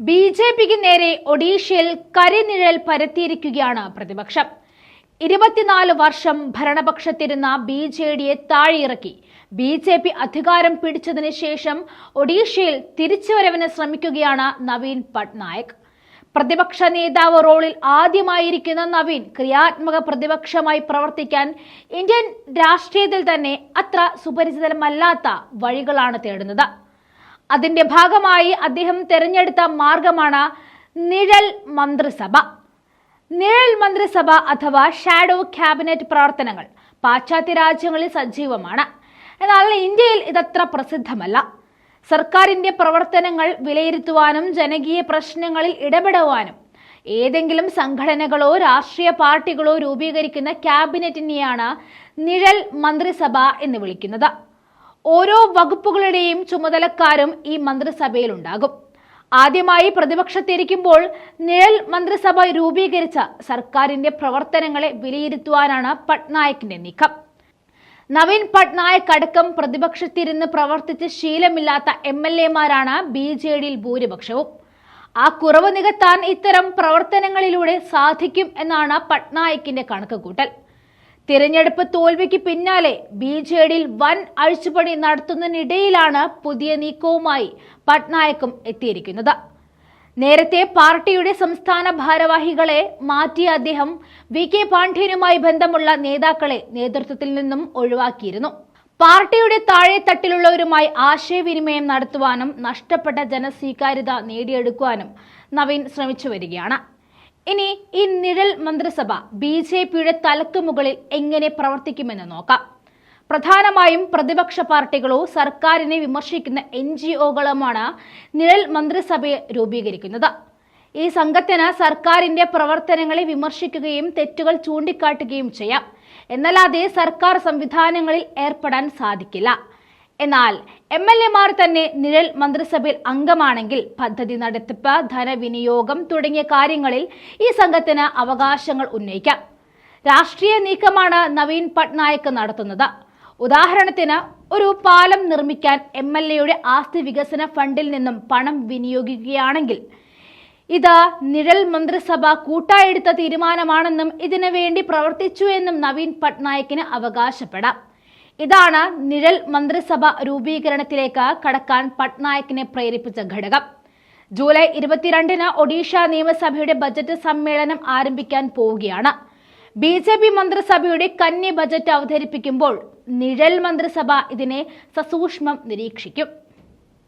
B J പിക്ക് നേരെ ഒഡീഷയിൽ കരിനിഴൽ പരത്തിയിരിക്കുകയാണ് പ്രതിപക്ഷം. ഇരുപത്തിനാല് വർഷം ഭരണപക്ഷത്തിരുന്ന ബി ജെ ഡിയെ താഴെയിറക്കി. ബി ജെ പി അധികാരം പിടിച്ചതിന് ശേഷം ഒഡീഷയിൽ തിരിച്ചുവരവിന് ശ്രമിക്കുകയാണ് നവീൻ പട്നായക്. പ്രതിപക്ഷ നേതാവ് റോളിൽ ആദ്യമായിരിക്കുന്ന നവീൻ ക്രിയാത്മക പ്രതിപക്ഷമായി പ്രവർത്തിക്കാൻ ഇന്ത്യൻ രാഷ്ട്രീയത്തിൽ തന്നെ അത്ര സുപരിചിതമല്ലാത്ത വഴികളാണ് തേടുന്നത്. അതിന്റെ ഭാഗമായി അദ്ദേഹം തെരഞ്ഞെടുത്ത മാർഗമാണ് നിഴൽ മന്ത്രിസഭ. നിഴൽ മന്ത്രിസഭ അഥവാ ഷാഡോ ക്യാബിനറ്റ് പ്രവർത്തനങ്ങൾ പാശ്ചാത്യ രാജ്യങ്ങളിൽ സജീവമാണ്. എന്നാൽ ഇന്ത്യയിൽ ഇതത്ര പ്രസിദ്ധമല്ല. സർക്കാരിന്റെ പ്രവർത്തനങ്ങൾ വിലയിരുത്തുവാനും ജനകീയ പ്രശ്നങ്ങളിൽ ഇടപെടുവാനും ഏതെങ്കിലും സംഘടനകളോ രാഷ്ട്രീയ പാർട്ടികളോ രൂപീകരിക്കുന്ന ക്യാബിനറ്റിനെയാണ് നിഴൽ മന്ത്രിസഭ എന്ന് വിളിക്കുന്നത്. ഓരോ വകുപ്പുകളുടെയും ചുമതലക്കാരും ഈ മന്ത്രിസഭയിലുണ്ടാകും. ആദ്യമായി പ്രതിപക്ഷത്തിരിക്കുമ്പോൾ നിഴൽ മന്ത്രിസഭ രൂപീകരിച്ച സർക്കാരിന്റെ പ്രവർത്തനങ്ങളെ വിലയിരുത്തുവാനാണ് പട്നായക്കിന്റെ നീക്കം. നവീൻ പട്നായക് അടക്കം പ്രതിപക്ഷത്തിരുന്ന് പ്രവർത്തിച്ച് ശീലമില്ലാത്ത എം എൽ എമാരാണ് ബി ജെ ഡിയിൽ ഭൂരിപക്ഷവും. ആ കുറവ് നികത്താൻ ഇത്തരം പ്രവർത്തനങ്ങളിലൂടെ സാധിക്കും എന്നാണ് പട്നായിക്കിന്റെ കണക്കുകൂട്ടൽ. തിരഞ്ഞെടുപ്പ് തോൽവിക്ക് പിന്നാലെ ബി ജെ ഡിയിൽ വൻ അഴിച്ചുപണി നടത്തുന്നതിനിടയിലാണ് പുതിയ നീക്കവുമായി പട്നായക്കും എത്തിയിരിക്കുന്നത്. നേരത്തെ പാർട്ടിയുടെ സംസ്ഥാന ഭാരവാഹികളെ മാറ്റിയ അദ്ദേഹം വി കെ പാണ്ഡ്യനുമായി ബന്ധമുള്ള നേതാക്കളെ നേതൃത്വത്തിൽ നിന്നും ഒഴിവാക്കിയിരുന്നു. പാർട്ടിയുടെ താഴെത്തട്ടിലുള്ളവരുമായി ആശയവിനിമയം നടത്തുവാനും നഷ്ടപ്പെട്ട ജനസ്വീകാര്യത നേടിയെടുക്കുവാനും നവീൻ ശ്രമിച്ചു വരികയാണ് ഇനി ഈ നിഴൽ മന്ത്രിസഭ ബി ജെ പിയുടെ തലക്കു മുകളിൽ എങ്ങനെ പ്രവർത്തിക്കുമെന്ന് നോക്കാം. പ്രധാനമായും പ്രതിപക്ഷ പാർട്ടികളോ സർക്കാരിനെ വിമർശിക്കുന്ന എൻ ജി ഒകളുമാണ് നിഴൽ മന്ത്രിസഭയെ രൂപീകരിക്കുന്നത്. ഈ സംഘത്തിന് സർക്കാരിന്റെ പ്രവർത്തനങ്ങളെ വിമർശിക്കുകയും തെറ്റുകൾ ചൂണ്ടിക്കാട്ടുകയും ചെയ്യാം. എന്നല്ലാതെ സർക്കാർ സംവിധാനങ്ങളിൽ ഏർപ്പെടാൻ സാധിക്കില്ല. എന്നാൽ എം എൽ എമാർ തന്നെ നിഴൽ മന്ത്രിസഭയിൽ അംഗമാണെങ്കിൽ പദ്ധതി നടത്തിപ്പ് ധനവിനിയോഗം തുടങ്ങിയ കാര്യങ്ങളിൽ ഈ സംഘത്തിന് അവകാശങ്ങൾ ഉന്നയിക്കാം. രാഷ്ട്രീയ നീക്കമാണ് നവീൻ പട്നായക് നടത്തുന്നത്. ഉദാഹരണത്തിന് ഒരു പാലം നിർമ്മിക്കാൻ എം എൽ എയുടെ ആസ്തി വികസന ഫണ്ടിൽ നിന്നും പണം വിനിയോഗിക്കുകയാണെങ്കിൽ ഇത് നിഴൽ മന്ത്രിസഭ കൂട്ടായെടുത്ത തീരുമാനമാണെന്നും ഇതിനു വേണ്ടി പ്രവർത്തിച്ചു എന്നും നവീൻ പട്നായക്കിന് അവകാശപ്പെടാം. ഇതാണ് നിഴൽ മന്ത്രിസഭ രൂപീകരണത്തിലേക്ക് കടക്കാൻ പട്നായക്കിനെ പ്രേരിപ്പിച്ച ഘടകം. ജൂലൈ ഇരുപത്തിരണ്ടിന് ഒഡീഷ നിയമസഭയുടെ ബജറ്റ് സമ്മേളനം ആരംഭിക്കാൻ പോവുകയാണ്. ബി ജെ പി മന്ത്രിസഭയുടെ കന്നി ബജറ്റ് അവതരിപ്പിക്കുമ്പോൾ നിഴൽ മന്ത്രിസഭ ഇതിനെ സസൂക്ഷ്മം നിരീക്ഷിക്കും.